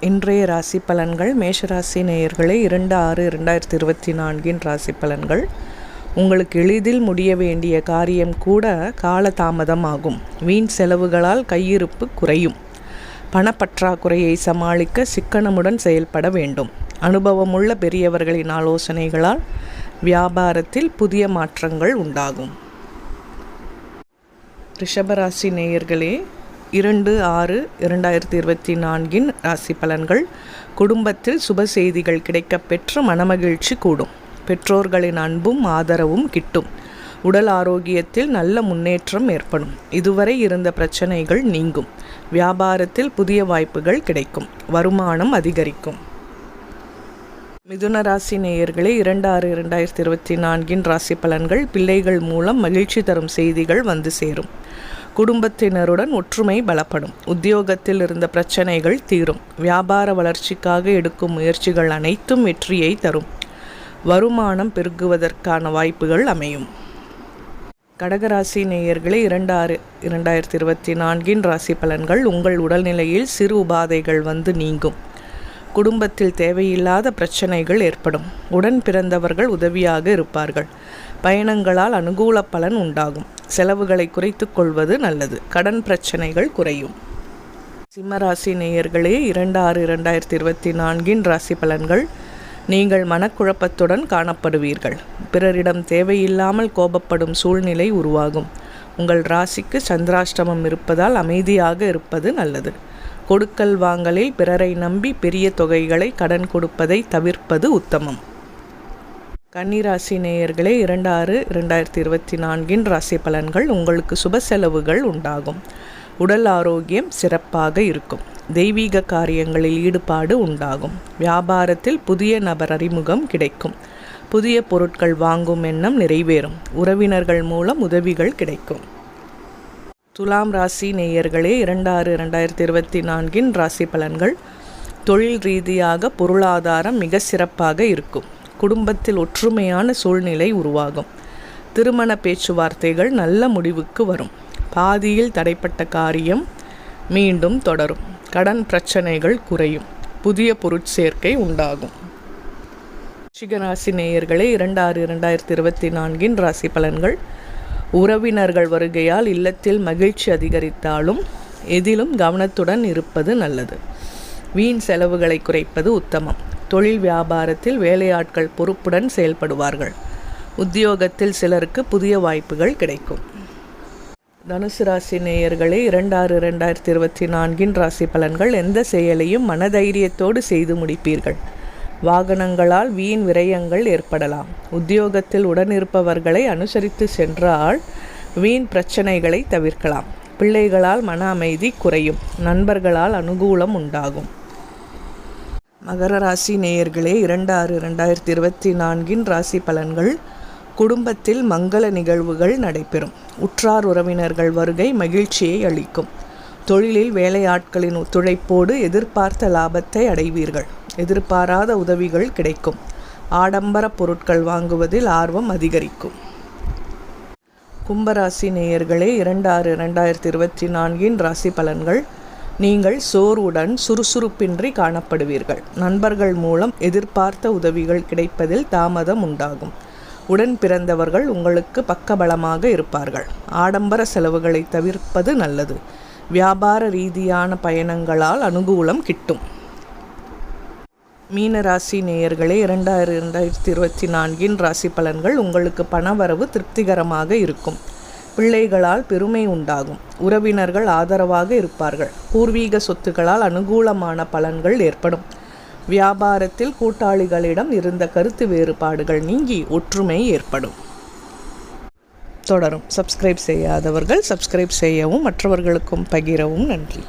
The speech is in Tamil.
இன்றைய ராசி பலன்கள் மேஷராசி நேயர்களே இரண்டு ஆறு இரண்டாயிரத்தி இருபத்தி நான்கின் ராசி பலன்கள். உங்களுக்கு எளிதில் முடிய வேண்டிய காரியம் கூட காலதாமதமாகும். வீண் செலவுகளால் கையிருப்பு குறையும். பணப்பற்றாக்குறையை சமாளிக்க சிக்கனமுடன் செயல்பட வேண்டும். அனுபவமுள்ள பெரியவர்களின் ஆலோசனைகளால் வியாபாரத்தில் புதிய மாற்றங்கள் உண்டாகும். ரிஷபராசி நேயர்களே இரண்டு ஆறு இரண்டாயிரத்தி இருபத்தி நான்கின் ராசி பலன்கள். குடும்பத்தில் சுப செய்திகள் கிடைக்கப் பெற்று மனமகிழ்ச்சி கூடும். பெற்றோர்களின் அன்பும் ஆதரவும் கிட்டும். உடல் ஆரோக்கியத்தில் நல்ல முன்னேற்றம் ஏற்படும். இதுவரை இருந்த பிரச்சனைகள் நீங்கும். வியாபாரத்தில் புதிய வாய்ப்புகள் கிடைக்கும். வருமானம் அதிகரிக்கும். மிதுன ராசி நேயர்களே இரண்டு ஆறு இரண்டாயிரத்தி இருபத்தி நான்கின் ராசி பலன்கள். பிள்ளைகள் மூலம் மகிழ்ச்சி தரும் செய்திகள் வந்து சேரும். குடும்பத்தினருடன் ஒற்றுமை பலப்படும். உத்தியோகத்தில் இருந்த பிரச்சனைகள் தீரும். வியாபார வளர்ச்சிக்காக எடுக்கும் முயற்சிகள் அனைத்தும் வெற்றியை தரும். வருமானம் பெருகுவதற்கான வாய்ப்புகள் அமையும். கடகராசி நேயர்களே இரண்டு ஆறு இரண்டாயிரத்தி இருபத்தி நான்கின் ராசி பலன்கள் உங்கள் உடல்நிலையில் சிறு உபாதைகள் வந்து நீங்கும். குடும்பத்தில் தேவையில்லாத பிரச்சனைகள் ஏற்படும். உடன் பிறந்தவர்கள் உதவியாக இருப்பார்கள். பயணங்களால் அனுகூல பலன் உண்டாகும். செலவுகளை குறைத்து கொள்வது நல்லது. கடன் பிரச்சனைகள் குறையும். சிம்மராசி நேயர்களே இரண்டு ஆறு இரண்டாயிரத்தி இருபத்தி நான்கின் ராசி பலன்கள் நீங்கள் மனக்குழப்பத்துடன் காணப்படுவீர்கள். பிறரிடம் தேவையில்லாமல் கோபப்படும் சூழ்நிலை உருவாகும். உங்கள் ராசிக்கு சந்திராஷ்டமம் இருப்பதால் அமைதியாக இருப்பது நல்லது. கொடுக்கல் வாங்கலில் பிறரை நம்பி பெரிய தொகைகளை கடன் கொடுப்பதை தவிர்ப்பது உத்தமம். கன்னிராசி நேயர்களே இரண்டு ஆறு இரண்டாயிரத்தி இருபத்தி நான்கின் ராசி பலன்கள் உங்களுக்கு சுப செலவுகள் உண்டாகும். உடல் ஆரோக்கியம் சிறப்பாக இருக்கும். தெய்வீக காரியங்களில் ஈடுபாடு உண்டாகும். வியாபாரத்தில் புதிய நபர் அறிமுகம் கிடைக்கும். புதிய பொருட்கள் வாங்கும் எண்ணம் நிறைவேறும். உறவினர்கள் மூலம் உதவிகள் கிடைக்கும். துலாம் ராசி நேயர்களே இரண்டாறு இரண்டாயிரத்தி இருபத்தி நான்கின் ராசி பலன்கள். தொழில் ரீதியாக பொருளாதாரம் மிக சிறப்பாக இருக்கும். குடும்பத்தில் ஒற்றுமையான சூழ்நிலை உருவாகும். திருமண பேச்சுவார்த்தைகள் நல்ல முடிவுக்கு வரும். பாதியில் தடைப்பட்ட காரியம் மீண்டும் தொடரும். கடன் பிரச்சனைகள் குறையும். புதிய பொருட்சேர்க்கை உண்டாகும். சிகராசி நேயர்களே இரண்டு ஆறு இரண்டாயிரத்தி இருபத்தி நான்கின் ராசி பலன்கள். உறவினர்கள் வருகையால் இல்லத்தில் மகிழ்ச்சி அதிகரித்தாலும் எதிலும் கவனத்துடன் இருப்பது நல்லது. வீண் செலவுகளை குறைப்பது உத்தமம். தொழில் வியாபாரத்தில் வேலையாட்கள் பொறுப்புடன் செயல்படுவார்கள். உத்தியோகத்தில் சிலருக்கு புதிய வாய்ப்புகள் கிடைக்கும். தனுசு ராசி நேயர்களே இரண்டாறு இரண்டாயிரத்தி இருபத்தி நான்கின் ராசி பலன்கள் எந்த செயலையும் மனதைரியத்தோடு செய்து முடிப்பீர்கள். வாகனங்களால் வீண் விரயங்கள் ஏற்படலாம். உத்தியோகத்தில் உடனிருப்பவர்களை அனுசரித்து சென்றால் வீண் பிரச்சனைகளை தவிர்க்கலாம். பிள்ளைகளால் மன அமைதி குறையும். நண்பர்களால் அனுகூலம் உண்டாகும். மகர ராசி நேயர்களே இரண்டு ஆறு இரண்டாயிரத்தி இருபத்தி நான்கின் ராசி பலன்கள் குடும்பத்தில் மங்கள நிகழ்வுகள் நடைபெறும். உற்றார் உறவினர்கள் வருகை மகிழ்ச்சியை அளிக்கும். தொழிலில் வேலையாட்களின் ஒத்துழைப்போடு எதிர்பார்த்த லாபத்தை அடைவீர்கள். எதிர்பாராத உதவிகள் கிடைக்கும். ஆடம்பர பொருட்கள் வாங்குவதில் ஆர்வம் அதிகரிக்கும். கும்பராசி நேயர்களே இரண்டு ஆறு இரண்டாயிரத்தி இருபத்தி நான்கின் ராசி பலன்கள் நீங்கள் சோர்வுடன் சுறுசுறுப்பின்றி காணப்படுவீர்கள். நண்பர்கள் மூலம் எதிர்பார்த்த உதவிகள் கிடைப்பதில் தாமதம் உண்டாகும். உடன் பிறந்தவர்கள் உங்களுக்கு பக்கபலமாக இருப்பார்கள். ஆடம்பர செலவுகளை தவிர்ப்பது நல்லது. வியாபார ரீதியான பயணங்களால் அனுகூலம் கிட்டும். மீன ராசி நேயர்களே இரண்டாயிரம் இரண்டாயிரத்தி இருபத்தி நான்கின் ராசி பலன்கள் உங்களுக்கு பணவரவு திருப்திகரமாக இருக்கும். பிள்ளைகளால் பெருமை உண்டாகும். உறவினர்கள் ஆதரவாக இருப்பார்கள். பூர்வீக சொத்துக்களால் அனுகூலமான பலன்கள் ஏற்படும். வியாபாரத்தில் கூட்டாளிகளிடம் இருந்த கருத்து வேறுபாடுகள் நீங்கி ஒற்றுமை ஏற்படும். தொடரும். சப்ஸ்கிரைப் செய்யாதவர்கள் சப்ஸ்கிரைப் செய்யவும் மற்றவர்களுக்கும் பகிரவும். நன்றி.